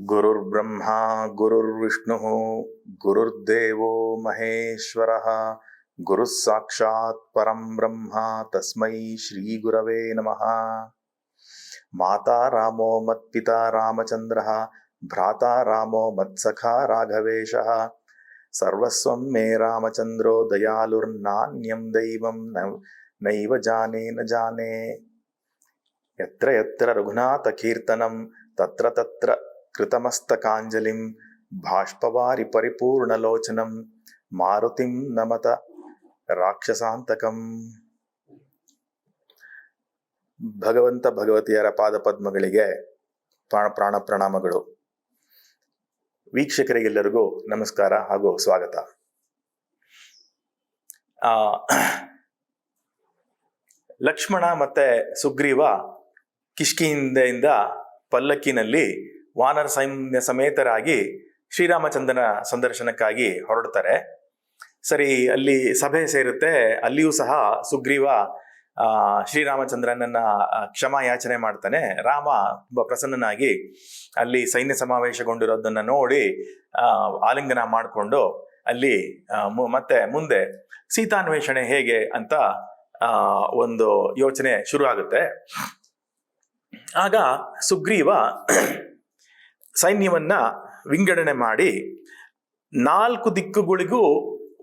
गुरुर्ब्रह्मा, गुरुर्विष्णुः, गुरुर्देवो महेश्वरः गुरुः साक्षात् परं ब्रह्म तस्मै श्रीगुरवे नमः। माता रामो मत्पिता रामचन्द्रः, भ्राता रामो मत्सखा राघवेशः। सर्वस्वं मे रामचन्द्रो दयालुर्नान्यं दैवं नैव जाने न जाने। यत्र यत्र रघुनाथकीर्तनं, तत्र तत्र ಕೃತಮಸ್ತಕಾಂಜಲಿಂ ಬಾಷ್ಪವಾರಿ ಪರಿಪೂರ್ಣಲೋಚನಂ ಮಾರುತಿಂ ನಮತ ರಾಕ್ಷಸಾಂತಕಂ. ಭಗವಂತ ಭಗವತಿಯರ ಪಾದ ಪದ್ಮಗಳಿಗೆ ಪ್ರಾಣ ಪ್ರಾಣ ಪ್ರಣಾಮಗಳು. ವೀಕ್ಷಕರಿಗೆಲ್ಲರಿಗೂ ನಮಸ್ಕಾರ ಹಾಗೂ ಸ್ವಾಗತ. ಆ, ಲಕ್ಷ್ಮಣ ಮತ್ತೆ ಸುಗ್ರೀವ ಕಿಷ್ಕಿಂದೆಯಿಂದ ಪಲ್ಲಕ್ಕಿನಲ್ಲಿ ವಾನರ ಸೈನ್ಯ ಸಮೇತರಾಗಿ ಶ್ರೀರಾಮಚಂದ್ರನ ಸಂದರ್ಶನಕ್ಕಾಗಿ ಹೊರಡ್ತಾರೆ. ಸರಿ, ಅಲ್ಲಿ ಸಭೆ ಸೇರುತ್ತೆ. ಅಲ್ಲಿಯೂ ಸಹ ಸುಗ್ರೀವ ಶ್ರೀರಾಮಚಂದ್ರನನ್ನ ಕ್ಷಮಾ ಯಾಚನೆ ಮಾಡ್ತಾನೆ. ರಾಮ ತುಂಬ ಪ್ರಸನ್ನನಾಗಿ ಅಲ್ಲಿ ಸೈನ್ಯ ಸಮಾವೇಶಗೊಂಡಿರೋದನ್ನ ನೋಡಿ ಆಲಿಂಗನ ಮಾಡಿಕೊಂಡು ಅಲ್ಲಿ ಮತ್ತೆ ಮುಂದೆ ಸೀತಾನ್ವೇಷಣೆ ಹೇಗೆ ಅಂತ ಒಂದು ಯೋಚನೆ ಶುರು ಆಗುತ್ತೆ ಆಗ ಸುಗ್ರೀವ ಸೈನ್ಯವನ್ನ ವಿಂಗಡಣೆ ಮಾಡಿ ನಾಲ್ಕು ದಿಕ್ಕುಗಳಿಗೂ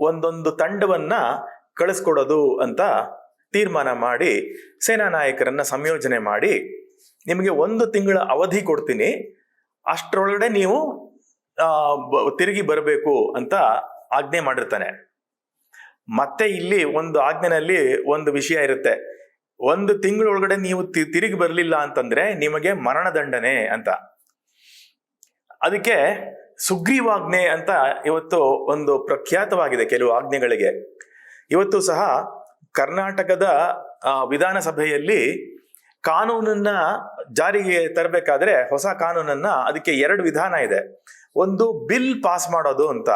ಒಂದೊಂದು ತಂಡವನ್ನ ಕಳಿಸ್ಕೊಡೋದು ಅಂತ ತೀರ್ಮಾನ ಮಾಡಿ ಸೇನಾ ನಾಯಕರನ್ನ ಸಂಯೋಜನೆ ಮಾಡಿ ನಿಮಗೆ ಒಂದು ತಿಂಗಳ ಅವಧಿ ಕೊಡ್ತೀನಿ. ಅಷ್ಟರೊಳಗಡೆ ನೀವು ತಿರುಗಿ ಬರಬೇಕು ಅಂತ ಆಜ್ಞೆ ಮಾಡಿರ್ತಾನೆ. ಮತ್ತೆ ಇಲ್ಲಿ ಒಂದು ಆಜ್ಞೆನಲ್ಲಿ ಒಂದು ವಿಷಯ ಇರುತ್ತೆ. ಒಂದು ತಿಂಗಳೊಳಗಡೆ ನೀವು ತಿರುಗಿ ಬರಲಿಲ್ಲ ಅಂತಂದ್ರೆ ನಿಮಗೆ ಮರಣದಂಡನೆ ಅಂತ. ಅದಕ್ಕೆ ಸುಗ್ರೀವಾಜ್ಞೆ ಅಂತ ಇವತ್ತು ಒಂದು ಪ್ರಖ್ಯಾತವಾಗಿದೆ ಕೆಲವು ಆಜ್ಞೆಗಳಿಗೆ. ಇವತ್ತು ಸಹ ಕರ್ನಾಟಕದ ವಿಧಾನಸಭೆಯಲ್ಲಿ ಕಾನೂನನ್ನ ಜಾರಿಗೆ ತರಬೇಕಾದ್ರೆ ಹೊಸ ಕಾನೂನನ್ನ ಅದಕ್ಕೆ ಎರಡು ವಿಧಾನ ಇದೆ. ಒಂದು ಬಿಲ್ ಪಾಸ್ ಮಾಡೋದು ಅಂತ.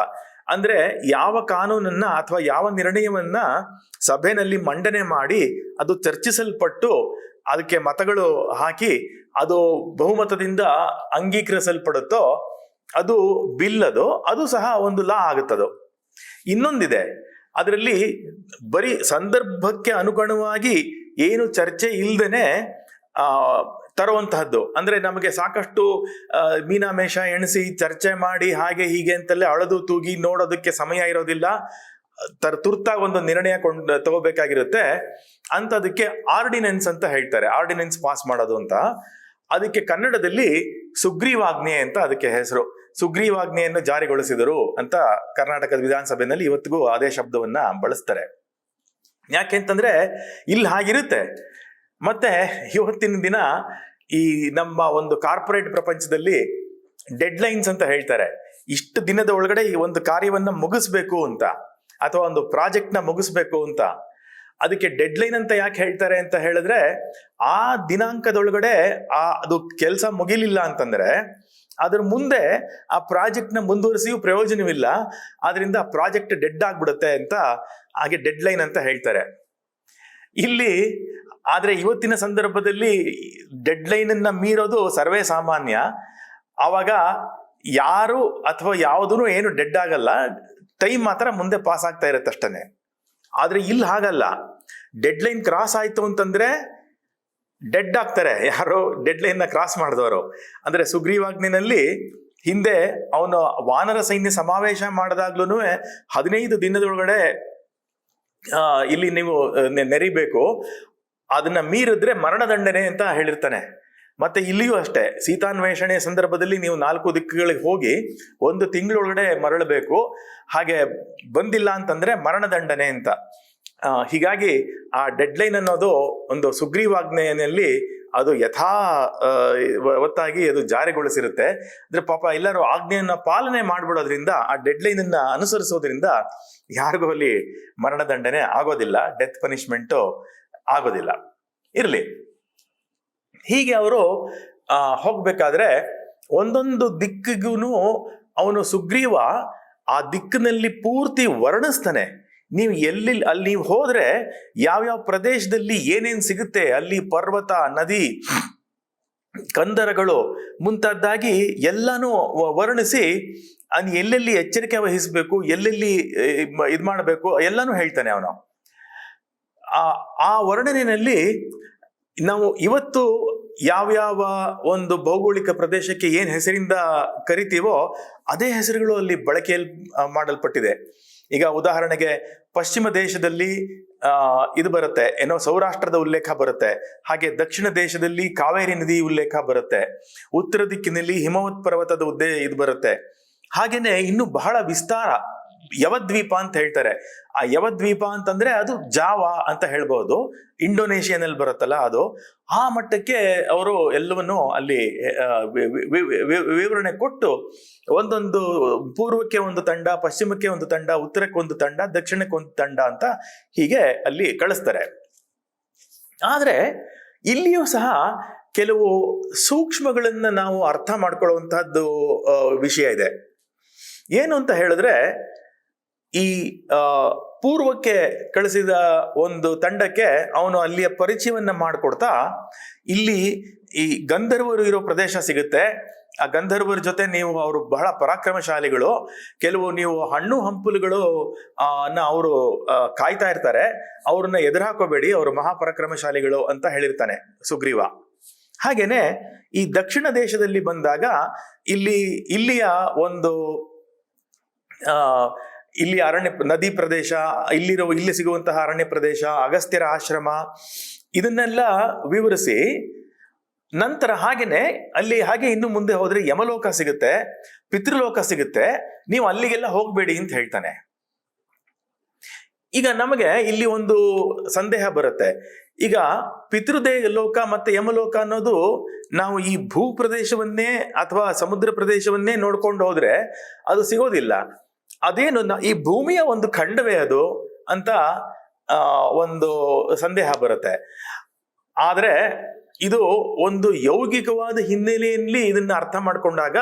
ಅಂದ್ರೆ ಯಾವ ಕಾನೂನನ್ನ ಅಥವಾ ಯಾವ ನಿರ್ಣಯವನ್ನ ಸಭೆಯಲ್ಲಿ ಮಂಡನೆ ಮಾಡಿ ಅದು ಚರ್ಚಿಸಲ್ಪಟ್ಟು ಅದಕ್ಕೆ ಮತಗಳು ಹಾಕಿ ಅದು ಬಹುಮತದಿಂದ ಅಂಗೀಕರಿಸಲ್ಪಡುತ್ತೋ, ಅದು ಬಿಲ್ ಅದು ಅದು ಸಹ ಒಂದು ಲಾ ಆಗುತ್ತದು. ಇನ್ನೊಂದಿದೆ, ಅದರಲ್ಲಿ ಬರೀ ಸಂದರ್ಭಕ್ಕೆ ಅನುಗುಣವಾಗಿ ಏನು ಚರ್ಚೆ ಇಲ್ಲದೇನೆ ಆ, ತರುವಂತಹದ್ದು. ಅಂದ್ರೆ ನಮಗೆ ಸಾಕಷ್ಟು ಮೀನಾಮೇಷ, ಎಣಿಸಿ ಚರ್ಚೆ ಮಾಡಿ ಹಾಗೆ ಹೀಗೆ ಅಂತಲೇ ಅಳದು ತೂಗಿ ನೋಡೋದಕ್ಕೆ ಸಮಯ ಇರೋದಿಲ್ಲ. ತರ್ ತುರ್ತಾಗಿ ಒಂದು ನಿರ್ಣಯ ಕೊಂಡು, ತಗೋಬೇಕಾಗಿರುತ್ತೆ. ಅಂತದಕ್ಕೆ ಆರ್ಡಿನೆನ್ಸ್ ಅಂತ ಹೇಳ್ತಾರೆ. ಆರ್ಡಿನೆನ್ಸ್ ಪಾಸ್ ಮಾಡೋದು ಅಂತ. ಅದಕ್ಕೆ ಕನ್ನಡದಲ್ಲಿ ಸುಗ್ರೀವಾಜ್ಞೆ ಅಂತ ಅದಕ್ಕೆ ಹೆಸರು. ಸುಗ್ರೀವಾಜ್ಞೆಯನ್ನು ಜಾರಿಗೊಳಿಸಿದರು ಅಂತ ಕರ್ನಾಟಕದ ವಿಧಾನಸಭೆಯಲ್ಲಿ ಇವತ್ತಿಗೂ ಅದೇ ಶಬ್ದವನ್ನ ಬಳಸ್ತಾರೆ. ಯಾಕೆಂತಂದ್ರೆ ಇಲ್ಲಿ ಹಾಗಿರುತ್ತೆ. ಮತ್ತೆ ಇವತ್ತಿನ ದಿನ ಈ ನಮ್ಮ ಒಂದು ಕಾರ್ಪೊರೇಟ್ ಪ್ರಪಂಚದಲ್ಲಿ ಡೆಡ್ ಲೈನ್ಸ್ ಅಂತ ಹೇಳ್ತಾರೆ. ಇಷ್ಟು ದಿನದ ಒಳಗಡೆ ಈ ಒಂದು ಕಾರ್ಯವನ್ನ ಮುಗಿಸ್ಬೇಕು ಅಂತ ಅಥವಾ ಒಂದು ಪ್ರಾಜೆಕ್ಟ್ನ ಮುಗಿಸ್ಬೇಕು ಅಂತ ಅದಕ್ಕೆ ಡೆಡ್ ಲೈನ್ ಅಂತ ಯಾಕೆ ಹೇಳ್ತಾರೆ ಅಂತ ಹೇಳಿದ್ರೆ, ಆ ದಿನಾಂಕದೊಳಗಡೆ ಆ ಅದು ಕೆಲಸ ಮುಗಿಲಿಲ್ಲ ಅಂತಂದ್ರೆ, ಅದ್ರ ಮುಂದೆ ಆ ಪ್ರಾಜೆಕ್ಟ್ನ ಮುಂದುವರಿಸಿಯೂ ಪ್ರಯೋಜನವಿಲ್ಲ, ಆದ್ರಿಂದ ಆ ಪ್ರಾಜೆಕ್ಟ್ ಡೆಡ್ ಆಗ್ಬಿಡುತ್ತೆ ಅಂತ ಹಾಗೆ ಡೆಡ್ ಲೈನ್ ಅಂತ ಹೇಳ್ತಾರೆ. ಇಲ್ಲಿ ಆದ್ರೆ ಇವತ್ತಿನ ಸಂದರ್ಭದಲ್ಲಿ ಡೆಡ್ ಲೈನ್ ಅನ್ನ ಮೀರೋದು ಸರ್ವೇ ಸಾಮಾನ್ಯ. ಆವಾಗ ಯಾರು ಅಥವಾ ಯಾವುದೂ ಏನು ಡೆಡ್ ಆಗಲ್ಲ ಟೈಮ್ ಮಾತ್ರ ಮುಂದೆ ಪಾಸ್ ಆಗ್ತಾ ಇರುತ್ತೆ ಆದ್ರೆ ಇಲ್ಲಿ ಹಾಗಲ್ಲ. ಡೆಡ್ ಲೈನ್ ಕ್ರಾಸ್ ಆಯ್ತು ಅಂತಂದ್ರೆ ಡೆಡ್ ಆಗ್ತಾರೆ. ಯಾರು ಡೆಡ್ ಲೈನ್ನ ಕ್ರಾಸ್ ಮಾಡಿದವರು. ಅಂದ್ರೆ ಸುಗ್ರೀವಾಜ್ಞೆನಲ್ಲಿ ಹಿಂದೆ ಅವನು ವಾನರ ಸೈನ್ಯ ಸಮಾವೇಶ ಮಾಡಿದಾಗ್ಲೂ ಹದಿನೈದು ದಿನದೊಳಗಡೆ ಇಲ್ಲಿ ನೀವು ನೆರಿಬೇಕು. ಅದನ್ನ ಮೀರಿದ್ರೆ ಮರಣದಂಡನೆ ಅಂತ ಹೇಳಿರ್ತಾನೆ. ಮತ್ತೆ ಇಲ್ಲಿಯೂ ಅಷ್ಟೇ ಸೀತಾನ್ವೇಷಣೆ ಸಂದರ್ಭದಲ್ಲಿ ನೀವು ನಾಲ್ಕು ದಿಕ್ಕುಗಳಿಗೆ ಹೋಗಿ ಒಂದು ತಿಂಗಳೊಳಗಡೆ ಮರಳಬೇಕು. ಹಾಗೆ ಬಂದಿಲ್ಲ ಅಂತಂದ್ರೆ ಮರಣದಂಡನೆ ಅಂತ. ಹೀಗಾಗಿ ಆ ಡೆಡ್ಲೈನ್ ಅನ್ನೋದು ಒಂದು ಸುಗ್ರೀವಾಜ್ಞೆಯಲ್ಲಿ ಅದು ಯಥಾ ಒತ್ತಾಗಿ ಅದು ಜಾರಿಗೊಳಿಸಿರುತ್ತೆ. ಅಂದ್ರೆ ಪಾಪ ಎಲ್ಲರೂ ಆಜ್ಞೆಯನ್ನ ಪಾಲನೆ ಮಾಡ್ಬಿಡೋದ್ರಿಂದ, ಆ ಡೆಡ್ಲೈನ್ ಅನ್ನ ಅನುಸರಿಸೋದ್ರಿಂದ ಯಾರಿಗೂ ಅಲ್ಲಿ ಮರಣದಂಡನೆ ಆಗೋದಿಲ್ಲ ಡೆತ್ ಪನಿಷ್ಮೆಂಟು ಆಗೋದಿಲ್ಲ. ಇರಲಿ. ಹೀಗೆ ಅವರು ಹೋಗಬೇಕಾದ್ರೆ ಒಂದೊಂದು ದಿಕ್ಕಿಗೂ ಅವನು ಸುಗ್ರೀವ ಆ ದಿಕ್ಕಿನಲ್ಲಿ ಪೂರ್ತಿ ವರ್ಣಿಸ್ತಾನೆ. ನೀವು ಎಲ್ಲಿ, ಅಲ್ಲಿ ನೀವು ಹೋದ್ರೆ ಯಾವ್ಯಾವ ಪ್ರದೇಶದಲ್ಲಿ ಏನೇನು ಸಿಗುತ್ತೆ, ಅಲ್ಲಿ ಪರ್ವತ, ನದಿ, ಕಂದರಗಳು ಮುಂತಾದ್ದಾಗಿ ಎಲ್ಲಾನು ವರ್ಣಿಸಿ ಅನ್ ಎಲ್ಲೆಲ್ಲಿ ಎಚ್ಚರಿಕೆ ವಹಿಸಬೇಕು, ಎಲ್ಲೆಲ್ಲಿ ಇದು ಮಾಡಬೇಕು ಎಲ್ಲಾನು ಹೇಳ್ತಾನೆ ಅವನು. ಆ ವರ್ಣನೆಯಲ್ಲಿ ನಾವು ಇವತ್ತು ಯಾವ್ಯಾವ ಒಂದು ಭೌಗೋಳಿಕ ಪ್ರದೇಶಕ್ಕೆ ಏನು ಹೆಸರಿಂದ ಕರಿತೀವೋ ಅದೇ ಹೆಸರುಗಳು ಅಲ್ಲಿ ಬಳಕೆಯಲ್ಲಿ ಮಾಡಲ್ಪಟ್ಟಿದೆ. ಈಗ ಉದಾಹರಣೆಗೆ ಪಶ್ಚಿಮ ದೇಶದಲ್ಲಿ ಇದು ಬರುತ್ತೆ, ಏನೋ ಸೌರಾಷ್ಟ್ರದ ಉಲ್ಲೇಖ ಬರುತ್ತೆ, ಹಾಗೆ ದಕ್ಷಿಣ ದೇಶದಲ್ಲಿ ಕಾವೇರಿ ನದಿ ಉಲ್ಲೇಖ ಬರುತ್ತೆ, ಉತ್ತರ ದಿಕ್ಕಿನಲ್ಲಿ ಹಿಮವತ್ ಪರ್ವತದ ಉದ್ದೇ, ಇದು ಬರುತ್ತೆ. ಹಾಗೆಯೇ ಇನ್ನು ಬಹಳ ವಿಸ್ತಾರ ಯವದ್ವೀಪ ಅಂತ ಹೇಳ್ತಾರೆ. ಆ ಯವದ್ವೀಪ ಅಂತಂದ್ರೆ ಅದು ಜಾವಾ ಅಂತ ಹೇಳ್ಬಹುದು ಇಂಡೋನೇಷ್ಯಾನಲ್ಲಿ ಬರುತ್ತಲ್ಲ ಅದು. ಆ ಮಟ್ಟಕ್ಕೆ ಅವರು ಎಲ್ಲವನ್ನು ಅಲ್ಲಿ ವಿವರಣೆ ಕೊಟ್ಟು ಒಂದೊಂದು ಪೂರ್ವಕ್ಕೆ ಒಂದು ತಂಡ, ಪಶ್ಚಿಮಕ್ಕೆ ಒಂದು ತಂಡ, ಉತ್ತರಕ್ಕೆ ಒಂದು ತಂಡ, ದಕ್ಷಿಣಕ್ಕೆ ಒಂದು ತಂಡ ಅಂತ ಹೀಗೆ ಅಲ್ಲಿ ಕಳಿಸ್ತಾರೆ. ಆದ್ರೆ ಇಲ್ಲಿಯೂ ಸಹ ಕೆಲವು ಸೂಕ್ಷ್ಮಗಳನ್ನ ನಾವು ಅರ್ಥ ಮಾಡ್ಕೊಳ್ಳುವಂತಹದ್ದು ವಿಷಯ ಇದೆ. ಏನು ಅಂತ ಹೇಳಿದ್ರೆ ಈ ಪೂರ್ವಕ್ಕೆ ಕಳಿಸಿದ ಒಂದು ತಂಡಕ್ಕೆ ಅವನು ಅಲ್ಲಿಯ ಪರಿಚಯವನ್ನ ಮಾಡಿಕೊಡ್ತಾ, ಇಲ್ಲಿ ಈ ಗಂಧರ್ವರು ಇರೋ ಪ್ರದೇಶ ಸಿಗುತ್ತೆ. ಆ ಗಂಧರ್ವರ ಜೊತೆ ನೀವು ಅವರು ಬಹಳ ಪರಾಕ್ರಮಶಾಲಿಗಳು. ಕೆಲವು ನೀವು ಹಣ್ಣು ಹಂಪಲುಗಳು ಅನ್ನ ಅವರು ಕಾಯ್ತಾ ಇರ್ತಾರೆ. ಅವ್ರನ್ನ ಎದುರಾಕೋಬೇಡಿ, ಅವರು ಮಹಾಪರಾಕ್ರಮಶಾಲಿಗಳು ಅಂತ ಹೇಳಿರ್ತಾನೆ ಸುಗ್ರೀವ. ಹಾಗೇನೆ ಈ ದಕ್ಷಿಣ ದೇಶದಲ್ಲಿ ಬಂದಾಗ ಇಲ್ಲಿ, ಇಲ್ಲಿಯ ಒಂದು, ಆ ಇಲ್ಲಿ ಅರಣ್ಯ ನದಿ ಪ್ರದೇಶ, ಇಲ್ಲಿರೋ, ಇಲ್ಲಿ ಸಿಗುವಂತಹ ಅರಣ್ಯ ಪ್ರದೇಶ, ಅಗಸ್ತ್ಯರ ಆಶ್ರಮ, ಇದನ್ನೆಲ್ಲ ವಿವರಿಸಿ ನಂತರ ಹಾಗೇನೆ ಅಲ್ಲಿ ಹಾಗೆ ಇನ್ನು ಮುಂದೆ ಹೋದ್ರೆ ಯಮಲೋಕ ಸಿಗುತ್ತೆ, ಪಿತೃಲೋಕ ಸಿಗುತ್ತೆ, ನೀವು ಅಲ್ಲಿಗೆಲ್ಲ ಹೋಗ್ಬೇಡಿ ಅಂತ ಹೇಳ್ತಾನೆ. ಈಗ ನಮಗೆ ಇಲ್ಲಿ ಒಂದು ಸಂದೇಹ ಬರುತ್ತೆ. ಈಗ ಪಿತೃದೇ ಲೋಕ ಮತ್ತೆ ಯಮಲೋಕ ಅನ್ನೋದು ನಾವು ಈ ಭೂ ಪ್ರದೇಶವನ್ನೇ ಅಥವಾ ಸಮುದ್ರ ಪ್ರದೇಶವನ್ನೇ ನೋಡ್ಕೊಂಡು ಹೋದ್ರೆ ಅದು ಸಿಗೋದಿಲ್ಲ. ಅದೇನು ಈ ಭೂಮಿಯ ಒಂದು ಖಂಡವೇ ಅದು ಅಂತ ಒಂದು ಸಂದೇಹ ಬರುತ್ತೆ. ಆದರೆ ಇದು ಒಂದು ಯೌಗಿಕವಾದ ಹಿನ್ನೆಲೆಯಲ್ಲಿ ಇದನ್ನ ಅರ್ಥ ಮಾಡಿಕೊಂಡಾಗ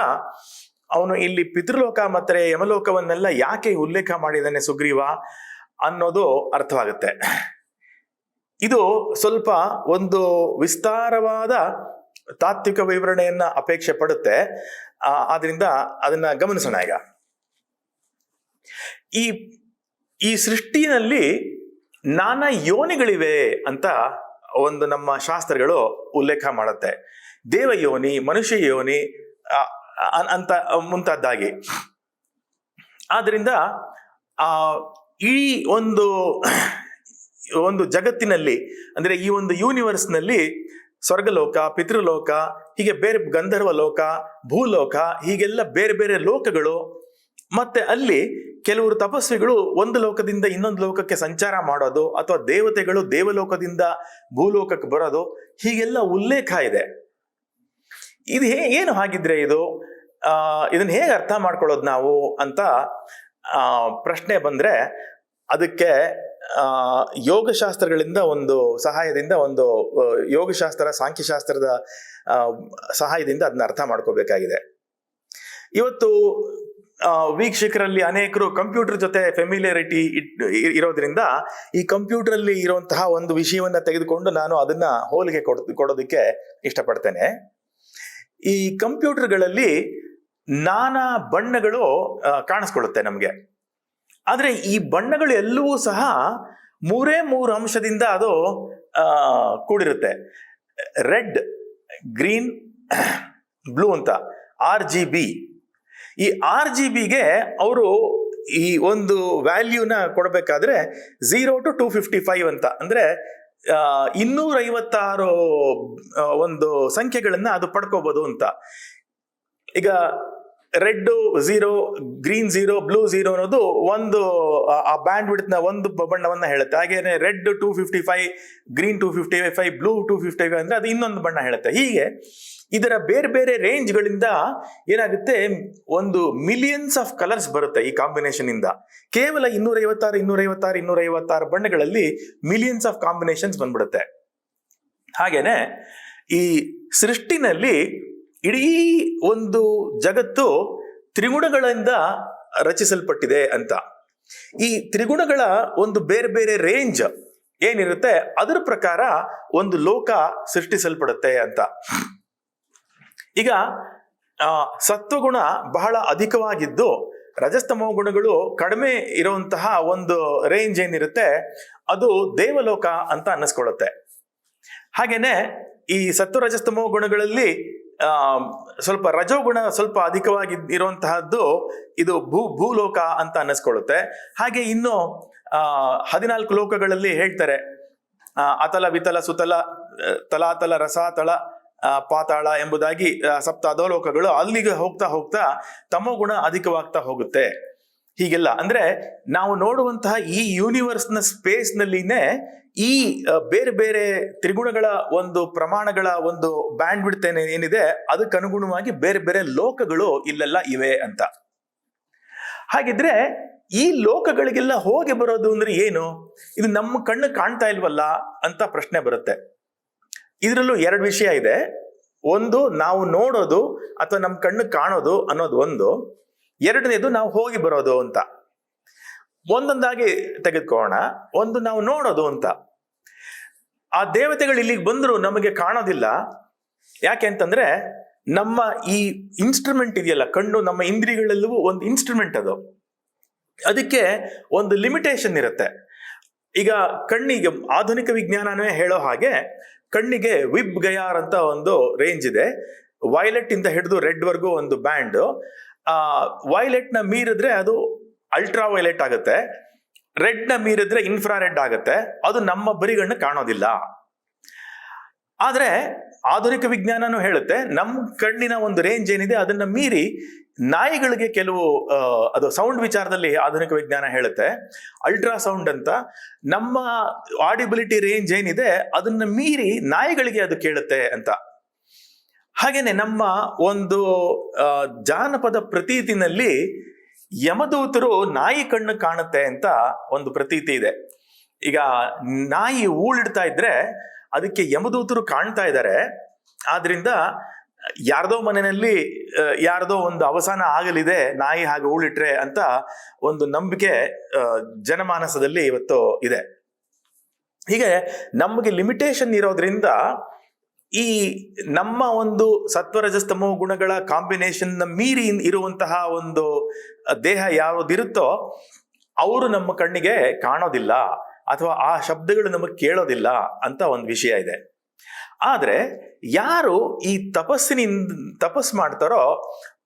ಅವನು ಇಲ್ಲಿ ಪಿತೃಲೋಕ ಮತ್ತೆ ಯಮಲೋಕವನ್ನೆಲ್ಲ ಯಾಕೆ ಉಲ್ಲೇಖ ಮಾಡಿದ್ದಾನೆ ಸುಗ್ರೀವ ಅನ್ನೋದು ಅರ್ಥವಾಗುತ್ತೆ. ಇದು ಸ್ವಲ್ಪ ಒಂದು ವಿಸ್ತಾರವಾದ ತಾತ್ವಿಕ ವಿವರಣೆಯನ್ನ ಅಪೇಕ್ಷೆ ಪಡುತ್ತೆ. ಆದ್ರಿಂದ ಅದನ್ನ ಗಮನಿಸೋಣ ಈಗ. ಈ ಈ ಸೃಷ್ಟಿನಲ್ಲಿ ನಾನಾ ಯೋನಿಗಳಿವೆ ಅಂತ ಒಂದು ನಮ್ಮ ಶಾಸ್ತ್ರಗಳು ಉಲ್ಲೇಖ ಮಾಡುತ್ತೆ. ದೇವ ಯೋನಿ ಮನುಷ್ಯ ಯೋನಿ ಅಂತ, ಮುಂತಾದ್ದಾಗಿ. ಆದ್ರಿಂದ, ಆ, ಈ ಒಂದು ಒಂದು ಜಗತ್ತಿನಲ್ಲಿ, ಅಂದ್ರೆ ಈ ಒಂದು ಯೂನಿವರ್ಸ್ನಲ್ಲಿ ಸ್ವರ್ಗಲೋಕ, ಪಿತೃಲೋಕ, ಹೀಗೆ ಬೇರೆ ಗಂಧರ್ವ ಲೋಕ, ಭೂಲೋಕ, ಹೀಗೆಲ್ಲ ಬೇರೆ ಬೇರೆ ಲೋಕಗಳು, ಮತ್ತೆ ಅಲ್ಲಿ ಕೆಲವರು ತಪಸ್ವಿಗಳು ಒಂದು ಲೋಕದಿಂದ ಇನ್ನೊಂದು ಲೋಕಕ್ಕೆ ಸಂಚಾರ ಮಾಡೋದು ಅಥವಾ ದೇವತೆಗಳು ದೇವಲೋಕದಿಂದ ಭೂಲೋಕಕ್ಕೆ ಬರೋದು, ಹೀಗೆಲ್ಲ ಉಲ್ಲೇಖ ಇದೆ. ಇದು ಹೇ, ಏನು ಹಾಗಿದ್ರೆ ಇದು? ಇದನ್ನ ಹೇಗೆ ಅರ್ಥ ಮಾಡ್ಕೊಳ್ಳೋದು ನಾವು ಅಂತ ಪ್ರಶ್ನೆ ಬಂದ್ರೆ ಅದಕ್ಕೆ ಯೋಗಶಾಸ್ತ್ರಗಳಿಂದ ಒಂದು ಸಹಾಯದಿಂದ ಒಂದು ಯೋಗಶಾಸ್ತ್ರ, ಸಾಂಖ್ಯಶಾಸ್ತ್ರದ ಸಹಾಯದಿಂದ ಅದನ್ನ ಅರ್ಥ ಮಾಡ್ಕೋಬೇಕಾಗಿದೆ. ಇವತ್ತು ವೀಕ್ಷಕರಲ್ಲಿ ಅನೇಕರು ಕಂಪ್ಯೂಟರ್ ಜೊತೆ ಫೆಮಿಲಿಯರಿಟಿ ಇರೋದ್ರಿಂದ ಈ ಕಂಪ್ಯೂಟರ್ ಅಲ್ಲಿ ಇರುವಂತಹ ಒಂದು ವಿಷಯವನ್ನ ತೆಗೆದುಕೊಂಡು ನಾನು ಅದನ್ನ ಹೋಲಿಗೆ ಕೊಡ್, ಕೊಡೋದಕ್ಕೆ ಇಷ್ಟಪಡ್ತೇನೆ. ಈ ಕಂಪ್ಯೂಟರ್ಗಳಲ್ಲಿ ನಾನಾ ಬಣ್ಣಗಳು ಕಾಣಿಸ್ಕೊಳ್ಳುತ್ತೆ ನಮಗೆ. ಆದರೆ ಈ ಬಣ್ಣಗಳು ಎಲ್ಲವೂ ಸಹ ಮೂರೇ ಮೂರು ಅಂಶದಿಂದ ಅದು ಕೂಡಿರುತ್ತೆ. ರೆಡ್, ಗ್ರೀನ್, ಬ್ಲೂ ಅಂತ, ಆರ್ ಜಿ ಬಿ. ಈ ಆರ್ ಜಿ ಬಿಗೆ ಅವರು ಈ ಒಂದು ವ್ಯಾಲ್ಯೂನ ಕೊಡಬೇಕಾದ್ರೆ zero to two fifty five ಅಂತ. ಅಂದರೆ ಇನ್ನೂರೈವತ್ತಾರು ಒಂದು ಸಂಖ್ಯೆಗಳನ್ನು ಅದು ಪಡ್ಕೋಬೋದು ಅಂತ. ಈಗ red zero green zero blue zero ಅನ್ನೋದು ಒಂದು, ಆ- ಬ್ಯಾಂಡ್ ವಿಡ್ತ್ನ ಒಂದು ಬಣ್ಣವನ್ನು ಬಣ್ಣವನ್ನ ಹೇಳುತ್ತೆ. ಹಾಗೆಯೇ red two fifty five green two fifty five blue two fifty five ಅಂದ್ರೆ ಅದು ಇನ್ನೊಂದು ಬಣ್ಣ ಹೇಳುತ್ತೆ. ಹೀಗೆ ಇದರ ಬೇರೆ ಬೇರೆ ರೇಂಜ್ಗಳಿಂದ ಏನಾಗುತ್ತೆ? ಒಂದು ಮಿಲಿಯನ್ಸ್ ಆಫ್ ಕಲರ್ಸ್ ಬರುತ್ತೆ ಈ ಕಾಂಬಿನೇಷನ್ ಇಂದ. ಕೇವಲ ಇನ್ನೂರ ಐವತ್ತಾರು ಇನ್ನೂರ ಐವತ್ತಾರು ಇನ್ನೂರ ಐವತ್ತಾರು ಬಣ್ಣಗಳಲ್ಲಿ ಮಿಲಿಯನ್ಸ್ ಆಫ್ ಕಾಂಬಿನೇಷನ್ಸ್ ಬಂದ್ಬಿಡುತ್ತೆ. ಹಾಗೇನೆ ಈ ಸೃಷ್ಟಿನಲ್ಲಿ ಇಡೀ ಒಂದು ಜಗತ್ತು ತ್ರಿಗುಣಗಳಿಂದ ರಚಿಸಲ್ಪಟ್ಟಿದೆ ಅಂತ. ಈ ತ್ರಿಗುಣಗಳ ಒಂದು ಬೇರೆ ಬೇರೆ ರೇಂಜ್ ಏನಿರುತ್ತೆ? ಅದರ ಪ್ರಕಾರ ಒಂದು ಲೋಕ ಸೃಷ್ಟಿಸಲ್ಪಡುತ್ತೆ ಅಂತ. ಈಗ ಸತ್ವಗುಣ ಬಹಳ ಅಧಿಕವಾಗಿದ್ದು, ರಜಸ್ತಮೋ ಗುಣಗಳು ಕಡಿಮೆ ಇರುವಂತಹ ಒಂದು ರೇಂಜ್ ಏನಿರುತ್ತೆ, ಅದು ದೇವಲೋಕ ಅಂತ ಅನ್ನಿಸ್ಕೊಳ್ಳುತ್ತೆ. ಹಾಗೇನೆ, ಈ ಸತ್ವ ರಜಸ್ತಮೋ ಗುಣಗಳಲ್ಲಿ, ಆ, ಸ್ವಲ್ಪ ರಜೋಗುಣ ಸ್ವಲ್ಪ ಅಧಿಕವಾಗಿ ಇರುವಂತಹದ್ದು, ಇದು ಭೂ, ಭೂಲೋಕ ಅಂತ ಅನ್ನಿಸ್ಕೊಳ್ಳುತ್ತೆ. ಹಾಗೆ ಇನ್ನು, ಆ, ಹದಿನಾಲ್ಕು ಲೋಕಗಳಲ್ಲಿ ಹೇಳ್ತಾರೆ ಅತಲ, ವಿತಲ, ಸುತಲ ತಲಾತಲ ರಸಾತಳ ಪಾತಾಳ ಎಂಬುದಾಗಿ ಸಪ್ತ ಅಧೋಲೋಕಗಳು ಅಲ್ಲಿಗೆ ಹೋಗ್ತಾ ಹೋಗ್ತಾ ತಮೋ ಗುಣ ಅಧಿಕವಾಗ್ತಾ ಹೋಗುತ್ತೆ. ಹೀಗೆಲ್ಲ ಅಂದ್ರೆ ನಾವು ನೋಡುವಂತಹ ಈ ಯೂನಿವರ್ಸ್ನ ಸ್ಪೇಸ್ನಲ್ಲಿನೇ ಸ್ಪೇಸ್ ನಲ್ಲಿನೇ ಈ ಬೇರೆ ಬೇರೆ ತ್ರಿಗುಣಗಳ ಒಂದು ಪ್ರಮಾಣಗಳ ಒಂದು ಬ್ಯಾಂಡ್ ಬಿಡ್ತೇನೆ ಏನಿದೆ ಅದಕ್ಕೆ ಅನುಗುಣವಾಗಿ ಬೇರೆ ಬೇರೆ ಲೋಕಗಳು ಇಲ್ಲೆಲ್ಲ ಇವೆ ಅಂತ. ಹಾಗಿದ್ರೆ ಈ ಲೋಕಗಳಿಗೆಲ್ಲ ಹೋಗಿ ಬರೋದು ಅಂದ್ರೆ ಏನು? ಇದು ನಮ್ಮ ಕಣ್ಣು ಕಾಣ್ತಾ ಇಲ್ವಲ್ಲ ಅಂತ ಪ್ರಶ್ನೆ ಬರುತ್ತೆ. ಇದರಲ್ಲೂ ಎರಡು ವಿಷಯ ಇದೆ. ಒಂದು, ನಾವು ನೋಡೋದು ಅಥವಾ ನಮ್ಮ ಕಣ್ಣು ಕಾಣೋದು ಅನ್ನೋದು ಒಂದು. ಎರಡನೇದು, ನಾವು ಹೋಗಿ ಬರೋದು ಅಂತ. ಒಂದೊಂದಾಗಿ ತೆಗೆದುಕೊಳ್ಳೋಣ. ಒಂದು, ನಾವು ನೋಡೋದು ಅಂತ. ಆ ದೇವತೆಗಳು ಇಲ್ಲಿಗೆ ಬಂದರೂ ನಮಗೆ ಕಾಣೋದಿಲ್ಲ. ಯಾಕೆ ಅಂತಂದ್ರೆ ನಮ್ಮ ಈ ಇನ್ಸ್ಟ್ರೂಮೆಂಟ್ ಇದೆಯಲ್ಲ, ಕಣ್ಣು, ನಮ್ಮ ಇಂದ್ರಿಯಗಳೆಲ್ಲವೂ ಒಂದು ಇನ್ಸ್ಟ್ರೂಮೆಂಟ್ ಅದು. ಅದಕ್ಕೆ ಒಂದು ಲಿಮಿಟೇಷನ್ ಇರುತ್ತೆ. ಈಗ ಕಣ್ಣಿಗೆ ಆಧುನಿಕ ವಿಜ್ಞಾನನೇ ಹೇಳೋ ಹಾಗೆ ಕಣ್ಣಿಗೆ ವಿಬ್ ಗಯಾರ್ ಅಂತ ಒಂದು ರೇಂಜ್ ಇದೆ. ವೈಲೆಟ್ ಇಂದ ಹಿಡಿದು ರೆಡ್ ವರ್ಗೂ ಒಂದು ಬ್ಯಾಂಡ್ ಆ ವೈಲೆಟ್ನ ಮೀರಿದ್ರೆ ಅದು ಅಲ್ಟ್ರಾ ವೈಲೆಟ್ ಆಗುತ್ತೆ. ರೆಡ್ನ ಮೀರಿದ್ರೆ ಇನ್ಫ್ರಾ ರೆಡ್ ಆಗುತ್ತೆ. ಅದು ನಮ್ಮ ಬರಿಗಣ್ಣು ಕಾಣೋದಿಲ್ಲ. ಆದ್ರೆ ಆಧುನಿಕ ವಿಜ್ಞಾನನೂ ಹೇಳುತ್ತೆ ನಮ್ಮ ಕಣ್ಣಿನ ಒಂದು ರೇಂಜ್ ಏನಿದೆ ಅದನ್ನು ಮೀರಿ ನಾಯಿಗಳಿಗೆ ಕೆಲವು ಅದು ಸೌಂಡ್ ವಿಚಾರದಲ್ಲಿ ಆಧುನಿಕ ವಿಜ್ಞಾನ ಹೇಳುತ್ತೆ. ಅಲ್ಟ್ರಾ ಸೌಂಡ್ ಅಂತ ನಮ್ಮ ಆಡಿಬಿಲಿಟಿ ರೇಂಜ್ ಏನಿದೆ ಅದನ್ನ ಮೀರಿ ನಾಯಿಗಳಿಗೆ ಅದು ಕೇಳುತ್ತೆ ಅಂತ. ಹಾಗೇನೆ ನಮ್ಮ ಒಂದು ಜಾನಪದ ಪ್ರತೀತಿನಲ್ಲಿ ಯಮದೂತರು ನಾಯಿ ಕಣ್ಣು ಕಾಣುತ್ತೆ ಅಂತ ಒಂದು ಪ್ರತೀತಿ ಇದೆ. ಈಗ ನಾಯಿ ಊಳಿಡ್ತಾ ಇದ್ರೆ ಅದಕ್ಕೆ ಯಮದೂತರು ಕಾಣ್ತಾ ಇದ್ದಾರೆ. ಆದ್ರಿಂದ ಯಾರ್ದೋ ಮನೆಯಲ್ಲಿ ಯಾರ್ದೋ ಒಂದು ಅವಸಾನ ಆಗಲಿದೆ, ನಾಯಿ ಹಾಗೆ ಉಳಿಟ್ರೆ ಅಂತ ಒಂದು ನಂಬಿಕೆ ಜನಮಾನಸದಲ್ಲಿ ಇವತ್ತು ಇದೆ. ಹೀಗೆ ನಮಗೆ ಲಿಮಿಟೇಷನ್ ಇರೋದ್ರಿಂದ ಈ ನಮ್ಮ ಒಂದು ಸತ್ವರಜಸ್ತಮೋ ಗುಣಗಳ ಕಾಂಬಿನೇಷನ್ ಮೀರಿ ಇರುವಂತಹ ಒಂದು ದೇಹ ಯಾವುದಿರುತ್ತೋ, ಅವರು ನಮ್ಮ ಕಣ್ಣಿಗೆ ಕಾಣೋದಿಲ್ಲ. ಅಥವಾ ಆ ಶಬ್ದಗಳು ನಮಗೆ ಕೇಳೋದಿಲ್ಲ ಅಂತ ಒಂದು ವಿಷಯ ಇದೆ. ಆದರೆ ಯಾರು ಈ ತಪಸ್ಸಿನಿಂದ ತಪಸ್ ಮಾಡ್ತಾರೋ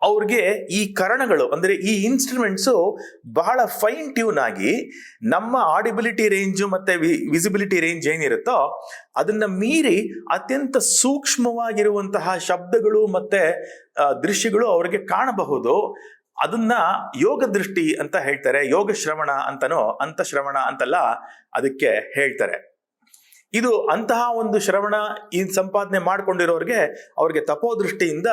ಅವ್ರಿಗೆ ಈ ಕರಣಗಳು ಅಂದರೆ ಈ ಇನ್ಸ್ಟ್ರೂಮೆಂಟ್ಸು ಬಹಳ ಫೈನ್ ಟ್ಯೂನ್ ಆಗಿ ನಮ್ಮ ಆಡಿಬಿಲಿಟಿ ರೇಂಜು ಮತ್ತೆ ವಿಸಿಬಿಲಿಟಿ ರೇಂಜ್ ಏನಿರುತ್ತೋ ಅದನ್ನು ಮೀರಿ ಅತ್ಯಂತ ಸೂಕ್ಷ್ಮವಾಗಿರುವಂತಹ ಶಬ್ದಗಳು ಮತ್ತು ದೃಶ್ಯಗಳು ಅವರಿಗೆ ಕಾಣಬಹುದು. ಅದನ್ನ ಯೋಗ ದೃಷ್ಟಿ ಅಂತ ಹೇಳ್ತಾರೆ, ಯೋಗ ಶ್ರವಣ ಅಂತನೋ, ಅಂತ ಶ್ರವಣ ಅಂತಲ್ಲ ಅದಕ್ಕೆ ಹೇಳ್ತಾರೆ. ಇದು ಅಂತಹ ಒಂದು ಶ್ರವಣ ಈ ಸಂಪಾದನೆ ಮಾಡಿಕೊಂಡಿರೋರಿಗೆ ಅವ್ರಿಗೆ ತಪೋದೃಷ್ಟಿಯಿಂದ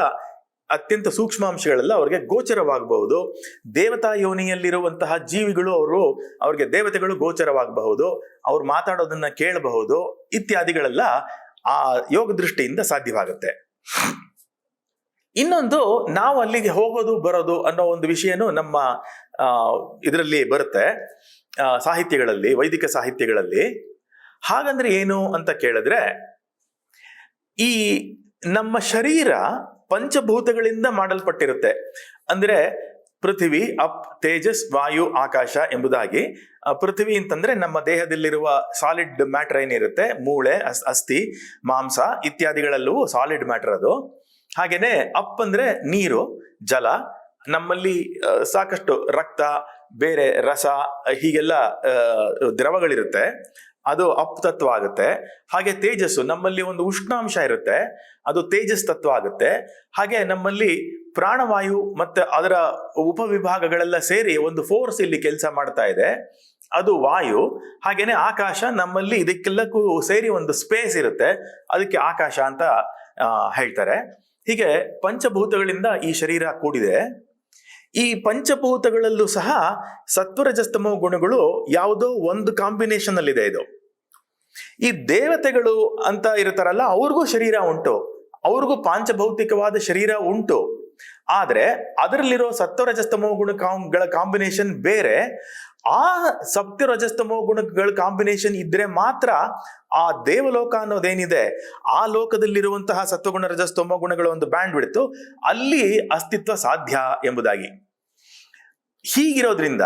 ಅತ್ಯಂತ ಸೂಕ್ಷ್ಮಾಂಶಗಳೆಲ್ಲ ಅವ್ರಿಗೆ ಗೋಚರವಾಗಬಹುದು. ದೇವತಾ ಯೋನಿಯಲ್ಲಿರುವಂತಹ ಜೀವಿಗಳು ಅವರು ಅವ್ರಿಗೆ ದೇವತೆಗಳು ಗೋಚರವಾಗಬಹುದು, ಅವ್ರು ಮಾತಾಡೋದನ್ನ ಕೇಳಬಹುದು ಇತ್ಯಾದಿಗಳೆಲ್ಲ ಆ ಯೋಗ ದೃಷ್ಟಿಯಿಂದ ಸಾಧ್ಯವಾಗುತ್ತೆ. ಇನ್ನೊಂದು ನಾವು ಅಲ್ಲಿಗೆ ಹೋಗೋದು, ಬರೋದು ಅನ್ನೋ ಒಂದು ವಿಷಯನೂ ನಮ್ಮ ಇದರಲ್ಲಿ ಬರುತ್ತೆ. ಸಾಹಿತ್ಯಗಳಲ್ಲಿ, ವೈದಿಕ ಸಾಹಿತ್ಯಗಳಲ್ಲಿ. ಹಾಗಂದ್ರೆ ಏನು ಅಂತ ಕೇಳಿದ್ರೆ, ಈ ನಮ್ಮ ಶರೀರ ಪಂಚಭೂತಗಳಿಂದ ಮಾಡಲ್ಪಟ್ಟಿರುತ್ತೆ. ಅಂದ್ರೆ ಪೃಥ್ವಿ, ಅಪ್, ತೇಜಸ್, ವಾಯು, ಆಕಾಶ ಎಂಬುದಾಗಿ. ಪೃಥ್ವಿ ಅಂತಂದ್ರೆ ನಮ್ಮ ದೇಹದಲ್ಲಿರುವ ಸಾಲಿಡ್ ಮ್ಯಾಟರ್ ಏನಿರುತ್ತೆ? ಮೂಳೆ, ಅಸ್- ಅಸ್ಥಿ, ಮಾಂಸ ಇತ್ಯಾದಿಗಳಲ್ಲೂ ಸಾಲಿಡ್ ಮ್ಯಾಟರ್ ಅದು. ಹಾಗೇನೆ ಅಪ್ ಅಂದ್ರೆ ನೀರು, ಜಲ, ನಮ್ಮಲ್ಲಿ ಸಾಕಷ್ಟು ರಕ್ತ, ಬೇರೆ ರಸ, ಹೀಗೆಲ್ಲ ದ್ರವಗಳಿರುತ್ತೆ. ಅದು ಅಪ್ ತತ್ವ ಆಗುತ್ತೆ. ಹಾಗೆ ತೇಜಸ್ಸು ನಮ್ಮಲ್ಲಿ ಒಂದು ಉಷ್ಣಾಂಶ ಇರುತ್ತೆ. ಅದು ತೇಜಸ್ ತತ್ವ ಆಗುತ್ತೆ. ಹಾಗೆ ನಮ್ಮಲ್ಲಿ ಪ್ರಾಣವಾಯು ಮತ್ತೆ ಅದರ ಉಪವಿಭಾಗಗಳೆಲ್ಲ ಸೇರಿ ಒಂದು ಫೋರ್ಸ್ ಇಲ್ಲಿ ಕೆಲಸ ಮಾಡ್ತಾ ಇದೆ. ಅದು ವಾಯು. ಹಾಗೇನೆ ಆಕಾಶ ನಮ್ಮಲ್ಲಿ ಇದಕ್ಕೆಲ್ಲಕ್ಕೂ ಸೇರಿ ಒಂದು ಸ್ಪೇಸ್ ಇರುತ್ತೆ. ಅದಕ್ಕೆ ಆಕಾಶ ಅಂತ ಹೇಳ್ತಾರೆ. ಹೀಗೆ ಪಂಚಭೂತಗಳಿಂದ ಈ ಶರೀರ ಕೂಡಿದೆ. ಈ ಪಂಚಭೂತಗಳಲ್ಲೂ ಸಹ ಸತ್ವರಜಸ್ತಮ ಗುಣಗಳು ಯಾವುದೋ ಒಂದು ಕಾಂಬಿನೇಷನ್ ಅಲ್ಲಿದೆ ಇದು. ಈ ದೇವತೆಗಳು ಅಂತ ಇರ್ತಾರಲ್ಲ, ಅವ್ರಿಗೂ ಶರೀರ ಉಂಟು. ಅವ್ರಿಗೂ ಪಾಂಚಭೌತಿಕವಾದ ಶರೀರ ಉಂಟು. ಆದ್ರೆ ಅದರಲ್ಲಿರೋ ಸತ್ವರಜಸ್ತಮೋ ಗುಣಗಳ ಕಾಂಬಿನೇಷನ್ ಬೇರೆ. ಆ ಸಪ್ತ ರಜಸ್ತಮೋ ಗುಣಗಳ ಕಾಂಬಿನೇಷನ್ ಇದ್ರೆ ಮಾತ್ರ ಆ ದೇವಲೋಕ ಅನ್ನೋದೇನಿದೆ? ಆ ಲೋಕದಲ್ಲಿರುವಂತಹ ಸತ್ವಗುಣ ರಜಸ್ತಮೋ ಗುಣಗಳ ಒಂದು ಬ್ಯಾಂಡ್ ಬಿಡ್ತು. ಅಲ್ಲಿ ಅಸ್ತಿತ್ವ ಸಾಧ್ಯ ಎಂಬುದಾಗಿ. ಹೀಗಿರೋದ್ರಿಂದ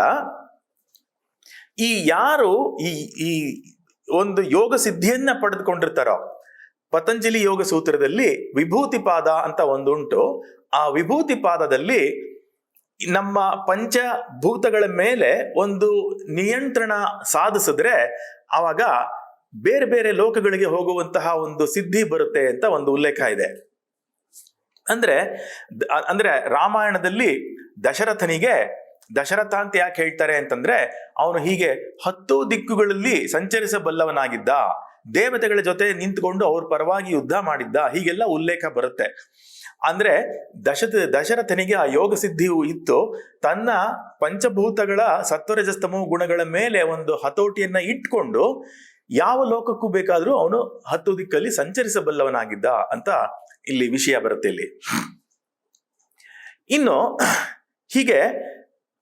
ಈ ಯಾರು ಈ ಈ ಒಂದು ಯೋಗ ಸಿದ್ಧಿಯನ್ನ ಪಡೆದುಕೊಂಡಿರ್ತಾರೋ, ಪತಂಜಲಿ ಯೋಗ ಸೂತ್ರದಲ್ಲಿ ವಿಭೂತಿ ಪಾದ ಅಂತ ಒಂದುಂಟು. ಆ ವಿಭೂತಿ ಪಾದದಲ್ಲಿ ನಮ್ಮ ಪಂಚಭೂತಗಳ ಮೇಲೆ ಒಂದು ನಿಯಂತ್ರಣ ಸಾಧಿಸಿದ್ರೆ ಆವಾಗ ಬೇರೆ ಬೇರೆ ಲೋಕಗಳಿಗೆ ಹೋಗುವಂತಹ ಒಂದು ಸಿದ್ಧಿ ಬರುತ್ತೆ ಅಂತ ಒಂದು ಉಲ್ಲೇಖ ಇದೆ. ಅಂದ್ರೆ ಅಂದ್ರೆ ರಾಮಾಯಣದಲ್ಲಿ ದಶರಥನಿಗೆ, ದಶರಥ ಅಂತ ಯಾಕೆ ಹೇಳ್ತಾರೆ ಅಂತಂದ್ರೆ ಅವನು ಹೀಗೆ ಹತ್ತು ದಿಕ್ಕುಗಳಲ್ಲಿ ಸಂಚರಿಸಬಲ್ಲವನಾಗಿದ್ದ, ದೇವತೆಗಳ ಜೊತೆ ನಿಂತ್ಕೊಂಡು ಅವ್ರ ಪರವಾಗಿ ಯುದ್ಧ ಮಾಡಿದ್ದ, ಹೀಗೆಲ್ಲ ಉಲ್ಲೇಖ ಬರುತ್ತೆ. ಅಂದ್ರೆ ದಶದ ದಶರಥನಿಗೆ ಆ ಯೋಗ ಸಿದ್ಧಿಯು ಇತ್ತು. ತನ್ನ ಪಂಚಭೂತಗಳ ಸತ್ವರಜಸ್ತಮೋ ಗುಣಗಳ ಮೇಲೆ ಒಂದು ಹತೋಟಿಯನ್ನ ಇಟ್ಕೊಂಡು ಯಾವ ಲೋಕಕ್ಕೂ ಬೇಕಾದರೂ ಅವನು ಹತ್ತು ದಿಕ್ಕಲ್ಲಿ ಸಂಚರಿಸಬಲ್ಲವನಾಗಿದ್ದ ಅಂತ ಇಲ್ಲಿ ವಿಷಯ ಬರುತ್ತೆ ಇಲ್ಲಿ. ಇನ್ನು ಹೀಗೆ,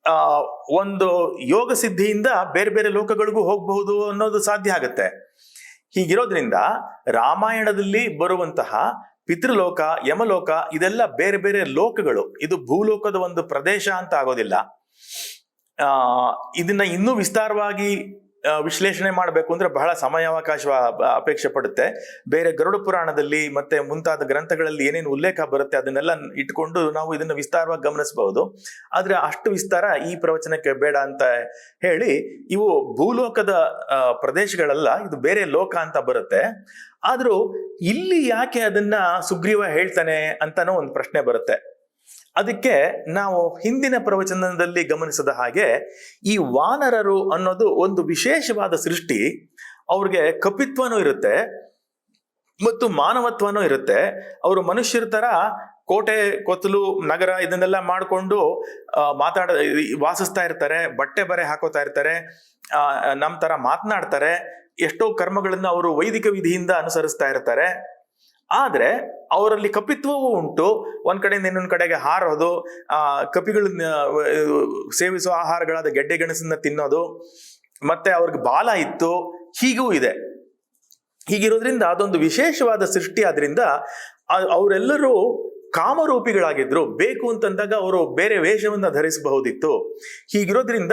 ಆ, ಒಂದು ಯೋಗ ಸಿದ್ಧಿಯಿಂದ ಬೇರೆ ಬೇರೆ ಲೋಕಗಳಿಗೂ ಹೋಗಬಹುದು ಅನ್ನೋದು ಸಾಧ್ಯ ಆಗುತ್ತೆ. ಹೀಗಿರೋದ್ರಿಂದ ರಾಮಾಯಣದಲ್ಲಿ ಬರುವಂತಹ ಪಿತೃಲೋಕ, ಯಮಲೋಕ ಇದೆಲ್ಲ ಬೇರೆ ಬೇರೆ ಲೋಕಗಳು. ಇದು ಭೂಲೋಕದ ಒಂದು ಪ್ರದೇಶ ಅಂತ ಆಗೋದಿಲ್ಲ. ಆ, ಇದನ್ನ ಇನ್ನೂ ವಿಸ್ತಾರವಾಗಿ ವಿಶ್ಲೇಷಣೆ ಮಾಡಬೇಕು ಅಂದ್ರೆ ಬಹಳ ಸಮಯಾವಕಾಶ ಅಪೇಕ್ಷೆ ಪಡುತ್ತೆ. ಬೇರೆ ಗರುಡ ಪುರಾಣದಲ್ಲಿ ಮತ್ತೆ ಮುಂತಾದ ಗ್ರಂಥಗಳಲ್ಲಿ ಏನೇನು ಉಲ್ಲೇಖ ಬರುತ್ತೆ ಅದನ್ನೆಲ್ಲ ಇಟ್ಕೊಂಡು ನಾವು ಇದನ್ನು ವಿಸ್ತಾರವಾಗಿ ಗಮನಿಸಬಹುದು. ಆದ್ರೆ ಅಷ್ಟು ವಿಸ್ತಾರ ಈ ಪ್ರವಚನಕ್ಕೆ ಬೇಡ ಅಂತ ಹೇಳಿ ಇವು ಭೂಲೋಕದ ಪ್ರದೇಶಗಳಲ್ಲ, ಇದು ಬೇರೆ ಲೋಕ ಅಂತ ಬರುತ್ತೆ. ಆದ್ರೂ ಇಲ್ಲಿ ಯಾಕೆ ಅದನ್ನ ಸುಗ್ರೀವ ಹೇಳ್ತಾನೆ ಅಂತಾನು ಒಂದು ಪ್ರಶ್ನೆ ಬರುತ್ತೆ. ಅದಕ್ಕೆ ನಾವು ಹಿಂದಿನ ಪ್ರವಚನದಲ್ಲಿ ಗಮನಿಸಿದ ಹಾಗೆ ಈ ವಾನರರು ಅನ್ನೋದು ಒಂದು ವಿಶೇಷವಾದ ಸೃಷ್ಟಿ. ಅವ್ರಿಗೆ ಕಪಿತ್ವನೂ ಇರುತ್ತೆ ಮತ್ತು ಮಾನವತ್ವನೂ ಇರುತ್ತೆ. ಅವರು ಮನುಷ್ಯರ ತರ ಕೋಟೆ, ಕೊತ್ತಲು, ನಗರ ಇದನ್ನೆಲ್ಲ ಮಾಡಿಕೊಂಡು ಮಾತಾಡ ವಾಸಿಸ್ತಾ ಇರ್ತಾರೆ, ಬಟ್ಟೆ ಬರೆ ಹಾಕೋತಾ ಇರ್ತಾರೆ ನಮ್ಮ ನಮ್ ತರ ಮಾತನಾಡ್ತಾರೆ, ಎಷ್ಟೋ ಕರ್ಮಗಳನ್ನು ಅವರು ವೈದಿಕ ವಿಧಿಯಿಂದ ಅನುಸರಿಸ್ತಾ ಇರ್ತಾರೆ. ಆದ್ರೆ ಅವರಲ್ಲಿ ಕಪಿತ್ವವೂ ಉಂಟು. ಒಂದ್ ಕಡೆಯಿಂದ ಇನ್ನೊಂದು ಕಡೆಗೆ ಹಾರೋದು, ಆ, ಕಪಿಗಳನ್ನ ಸೇವಿಸುವ ಆಹಾರಗಳಾದ ಗೆಡ್ಡೆ ಗೆಣಸನ್ನ ತಿನ್ನೋದು, ಮತ್ತೆ ಅವ್ರಿಗೆ ಬಾಲ ಇತ್ತು, ಹೀಗೂ ಇದೆ. ಹೀಗಿರೋದ್ರಿಂದ ಅದೊಂದು ವಿಶೇಷವಾದ ಸೃಷ್ಟಿ ಆದ್ರಿಂದ ಅವರೆಲ್ಲರೂ ಕಾಮರೂಪಿಗಳಾಗಿದ್ರು. ಬೇಕು ಅಂತಂದಾಗ ಅವರು ಬೇರೆ ವೇಷವನ್ನ ಧರಿಸಬಹುದಿತ್ತು. ಹೀಗಿರೋದ್ರಿಂದ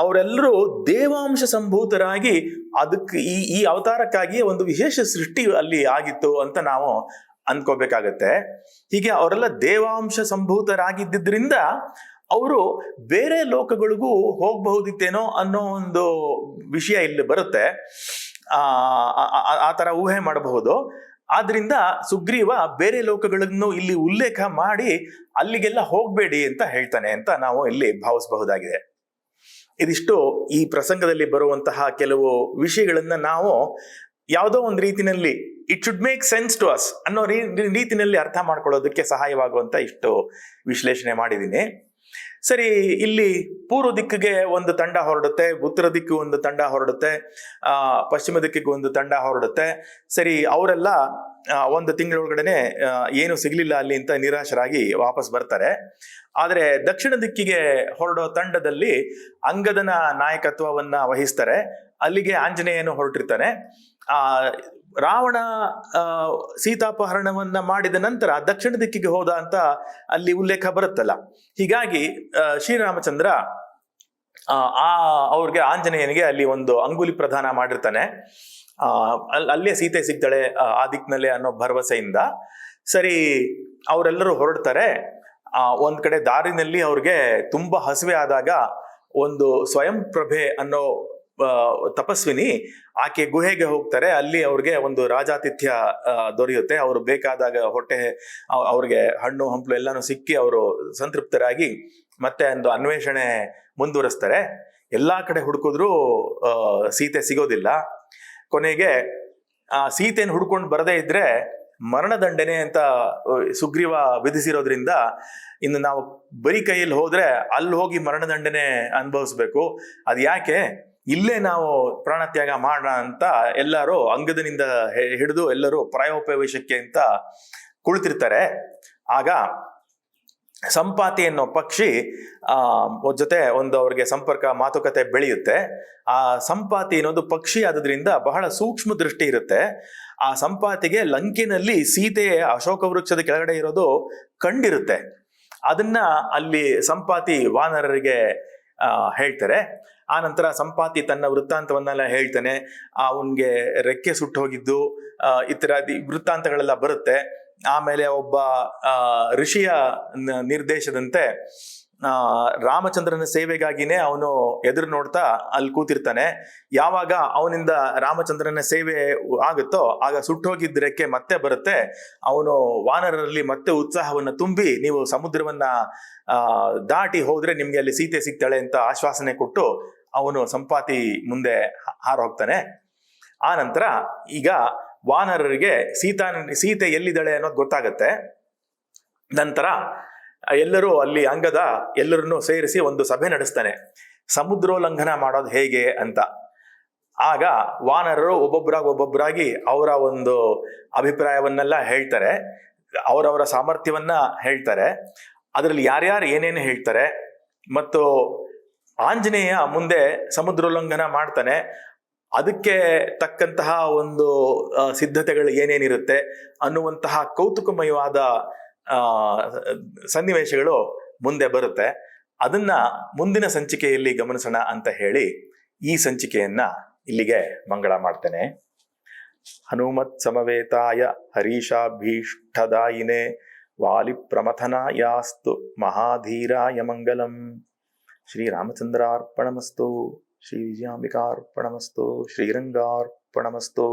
ಅವರೆಲ್ಲರೂ ದೇವಾಂಶ ಸಂಭೂತರಾಗಿ ಅದಕ್ಕೆ ಈ ಈ ಅವತಾರಕ್ಕಾಗಿ ಒಂದು ವಿಶೇಷ ಸೃಷ್ಟಿ ಅಲ್ಲಿ ಆಗಿತ್ತು ಅಂತ ನಾವು ಅನ್ಕೋಬೇಕಾಗತ್ತೆ. ಹೀಗೆ ಅವರೆಲ್ಲ ದೇವಾಂಶ ಸಂಭೂತರಾಗಿದ್ದರಿಂದ ಅವರು ಬೇರೆ ಲೋಕಗಳಿಗೂ ಹೋಗಬಹುದಿತ್ತೇನೋ ಅನ್ನೋ ಒಂದು ವಿಷಯ ಇಲ್ಲಿ ಬರುತ್ತೆ. ಆ ತರ ಊಹೆ ಮಾಡಬಹುದು. ಆದ್ರಿಂದ ಸುಗ್ರೀವ ಬೇರೆ ಲೋಕಗಳನ್ನು ಇಲ್ಲಿ ಉಲ್ಲೇಖ ಮಾಡಿ ಅಲ್ಲಿಗೆಲ್ಲ ಹೋಗಬೇಡಿ ಅಂತ ಹೇಳ್ತಾನೆ ಅಂತ ನಾವು ಇಲ್ಲಿ ಭಾವಿಸಬಹುದಾಗಿದೆ. ಇದಿಷ್ಟು ಈ ಪ್ರಸಂಗದಲ್ಲಿ ಬರುವಂತಹ ಕೆಲವು ವಿಷಯಗಳನ್ನ ನಾವು ಯಾವುದೋ ಒಂದು ರೀತಿನಲ್ಲಿ it should make sense to us ಅನ್ನೋ ರೀತಿನಲ್ಲಿ ಅರ್ಥ ಮಾಡ್ಕೊಳ್ಳೋದಕ್ಕೆ ಸಹಾಯವಾಗುವಂತ ಇಷ್ಟು ವಿಶ್ಲೇಷಣೆ ಮಾಡಿದ್ದೀನಿ. ಸರಿ, ಇಲ್ಲಿ ಪೂರ್ವ ದಿಕ್ಕಿಗೆ ಒಂದು ತಂಡ ಹೊರಡುತ್ತೆ, ಉತ್ತರ ದಿಕ್ಕು ಒಂದು ತಂಡ ಹೊರಡುತ್ತೆ, ಆ, ಪಶ್ಚಿಮ ದಿಕ್ಕಿಗೆ ಒಂದು ತಂಡ ಹೊರಡುತ್ತೆ. ಸರಿ, ಅವರೆಲ್ಲ ಒಂದು ತಿಂಗಳೊಳಗಡೆನೆ ಏನು ಸಿಗ್ಲಿಲ್ಲ ಅಲ್ಲಿ ಅಂತ ನಿರಾಶರಾಗಿ ವಾಪಸ್ ಬರ್ತಾರೆ. ಆದರೆ ದಕ್ಷಿಣ ದಿಕ್ಕಿಗೆ ಹೊರಡೋ ತಂಡದಲ್ಲಿ ಅಂಗದನ ನಾಯಕತ್ವವನ್ನ ವಹಿಸ್ತಾರೆ. ಅಲ್ಲಿಗೆ ಆಂಜನೇಯನು ಹೊರಟಿರ್ತಾನೆ. ಆ ರಾವಣ ಸೀತಾಪಹರಣವನ್ನ ಮಾಡಿದ ನಂತರ ದಕ್ಷಿಣ ದಿಕ್ಕಿಗೆ ಹೋದ ಅಂತ ಅಲ್ಲಿ ಉಲ್ಲೇಖ ಬರುತ್ತಲ್ಲ. ಹೀಗಾಗಿ ಶ್ರೀರಾಮಚಂದ್ರ ಆ ಅವ್ರಿಗೆ ಆಂಜನೇಯನಿಗೆ ಅಲ್ಲಿ ಒಂದು ಅಂಗುಲಿ ಪ್ರದಾನ ಮಾಡಿರ್ತಾನೆ. ಆ ಅಲ್ಲೇ ಸೀತೆ ಸಿಗ್ತಾಳೆ ಆ, ದಿಕ್ಕಿನಲ್ಲೇ ಅನ್ನೋ ಭರವಸೆಯಿಂದ. ಸರಿ ಅವರೆಲ್ಲರೂ ಹೊರಡ್ತಾರೆ. ಆ ಒಂದ್ ಕಡೆ ದಾರಿನಲ್ಲಿ ಅವ್ರಿಗೆ ತುಂಬಾ ಹಸಿವೆ ಆದಾಗ ಒಂದು ಸ್ವಯಂ ಪ್ರಭೆ ಅನ್ನೋ ತಪಸ್ವಿನಿ ಆಕೆ ಗುಹೆಗೆ ಹೋಗ್ತಾರೆ. ಅಲ್ಲಿ ಅವ್ರಿಗೆ ಒಂದು ರಾಜಾತಿಥ್ಯ ದೊರೆಯುತ್ತೆ. ಅವರು ಬೇಕಾದಾಗ ಹೊಟ್ಟೆ ಅವ್- ಅವ್ರಿಗೆ ಹಣ್ಣು, ಹಂಪಲು ಎಲ್ಲಾನು ಸಿಕ್ಕಿ ಅವರು ಸಂತೃಪ್ತರಾಗಿ ಮತ್ತೆ ಒಂದು ಅನ್ವೇಷಣೆ ಮುಂದುವರಿಸ್ತಾರೆ. ಎಲ್ಲಾ ಕಡೆ ಹುಡುಕಿದ್ರು ಸೀತೆ ಸಿಗೋದಿಲ್ಲ. ಕೊನೆಗೆ, ಆ ಸೀತೆಯನ್ನು ಹುಡ್ಕೊಂಡು ಬರದೇ ಇದ್ರೆ ಮರಣದಂಡನೆ ಅಂತ ಸುಗ್ರೀವ ವಿಧಿಸಿರೋದ್ರಿಂದ ಇನ್ನು ನಾವು ಬರೀ ಕೈಯಲ್ಲಿ ಹೋದ್ರೆ ಅಲ್ಲಿ ಹೋಗಿ ಮರಣದಂಡನೆ ಅನುಭವಿಸ್ಬೇಕು. ಅದು ಯಾಕೆ ಇಲ್ಲೇ ನಾವು ಪ್ರಾಣತ್ಯಾಗ ಮಾಡೋಣ ಅಂತ ಎಲ್ಲರೂ ಅಂಗದನಿಂದ ಹಿಡಿದು ಎಲ್ಲರೂ ಪ್ರಾಯೋಪವೇಶಕ್ಕೆ ಅಂತ ಕುಳಿತಿರ್ತಾರೆ. ಆಗ ಸಂಪಾತಿ ಅನ್ನೋ ಪಕ್ಷಿ, ಆ ಜೊತೆ ಒಂದು ಅವ್ರಿಗೆ ಸಂಪರ್ಕ, ಮಾತುಕತೆ ಬೆಳೆಯುತ್ತೆ. ಆ ಸಂಪಾತಿ ಅನ್ನೋದು ಪಕ್ಷಿ ಆದ್ರಿಂದ ಬಹಳ ಸೂಕ್ಷ್ಮ ದೃಷ್ಟಿ ಇರುತ್ತೆ. ಆ ಸಂಪಾತಿಗೆ ಲಂಕಿನಲ್ಲಿ ಸೀತೆ, ಅಶೋಕ ವೃಕ್ಷದ ಕೆಳಗಡೆ ಇರೋದು ಕಂಡಿರುತ್ತೆ. ಅದನ್ನ ಅಲ್ಲಿ ಸಂಪಾತಿ ವಾನರರಿಗೆ ಹೇಳ್ತಾರೆ. ಆ ನಂತರ ಸಂಪಾತಿ ತನ್ನ ವೃತ್ತಾಂತವನ್ನೆಲ್ಲ ಹೇಳ್ತಾನೆ. ಅವನಿಗೆ ರೆಕ್ಕೆ ಸುಟ್ಟು ಹೋಗಿದ್ದು ಇತ್ಯಾದಿ ವೃತ್ತಾಂತಗಳೆಲ್ಲ ಬರುತ್ತೆ. ಆಮೇಲೆ ಒಬ್ಬ ಋಷಿಯ ನಿರ್ದೇಶದಂತೆ ರಾಮಚಂದ್ರನ ಸೇವೆಗಾಗಿನೇ ಅವನು ಎದುರು ನೋಡ್ತಾ ಅಲ್ಲಿ ಕೂತಿರ್ತಾನೆ. ಯಾವಾಗ ಅವನಿಂದ ರಾಮಚಂದ್ರನ ಸೇವೆ ಆಗುತ್ತೋ ಆಗ ಸುಟ್ಟೋಗಿದ್ದ ರೆಕ್ಕೆ ಮತ್ತೆ ಬರುತ್ತೆ. ಅವನು ವಾನರರಲ್ಲಿ ಮತ್ತೆ ಉತ್ಸಾಹವನ್ನು ತುಂಬಿ ನೀವು ಸಮುದ್ರವನ್ನ ದಾಟಿ ಹೋದ್ರೆ ನಿಮ್ಗೆ ಅಲ್ಲಿ ಸೀತೆ ಸಿಗ್ತಾಳೆ ಅಂತ ಆಶ್ವಾಸನೆ ಕೊಟ್ಟು ಅವನು ಸಂಪಾತಿ ಮುಂದೆ ಹಾರ ಹೋಗ್ತಾನೆ ಆ ನಂತರ ಈಗ ವಾನರರಿಗೆ ಸೀತಾ ಸೀತೆ ಎಲ್ಲಿದ್ದಾಳೆ ಅನ್ನೋದು ಗೊತ್ತಾಗತ್ತೆ. ನಂತರ ಎಲ್ಲರೂ ಅಲ್ಲಿ ಅಂಗದ ಎಲ್ಲರನ್ನೂ ಸೇರಿಸಿ ಒಂದು ಸಭೆ ನಡೆಸ್ತಾನೆ. ಸಮುದ್ರೋಲ್ಲಂಘನ ಮಾಡೋದು ಹೇಗೆ ಅಂತ. ಆಗ ವಾನರರು ಒಬ್ಬೊಬ್ಬರಾಗಿ ಒಬ್ಬೊಬ್ಬರಾಗಿ ಅವರ ಒಂದು ಅಭಿಪ್ರಾಯವನ್ನೆಲ್ಲ ಹೇಳ್ತಾರೆ. ಅವರವರ ಸಾಮರ್ಥ್ಯವನ್ನ ಹೇಳ್ತಾರೆ. ಅದರಲ್ಲಿ ಯಾರ್ಯಾರು ಏನೇನು ಹೇಳ್ತಾರೆ ಮತ್ತು ಆಂಜನೇಯ ಮುಂದೆ ಸಮುದ್ರೋಲ್ಲಂಘನ ಮಾಡ್ತಾನೆ. ಅದಕ್ಕೆ ತಕ್ಕಂತಹ ಒಂದು ಸಿದ್ಧತೆಗಳು ಏನೇನಿರುತ್ತೆ ಅನ್ನುವಂತಹ ಕೌತುಕಮಯವಾದ ಸನ್ನಿವೇಶಗಳು ಮುಂದೆ ಬರುತ್ತೆ. ಅದನ್ನ ಮುಂದಿನ ಸಂಚಿಕೆಯಲ್ಲಿ ಗಮನಿಸೋಣ ಅಂತ ಹೇಳಿ ಈ ಸಂಚಿಕೆಯನ್ನ ಇಲ್ಲಿಗೆ ಮಂಗಳ ಮಾಡ್ತೇನೆ. ಹನುಮತ್ ಸಮವೇತಾಯ ಹರೀಶಾಭೀಷ್ಟದಾಯಿನೇ ವಾಲಿ ಪ್ರಮಥನಾಯಾಸ್ತು ಮಹಾಧೀರಾಯ ಮಂಗಲಂ. श्रीरामचन्द्रार्पणमस्तु श्रीविजयाम्बिकार्पणमस्तु श्रीरङ्गार्पणमस्तु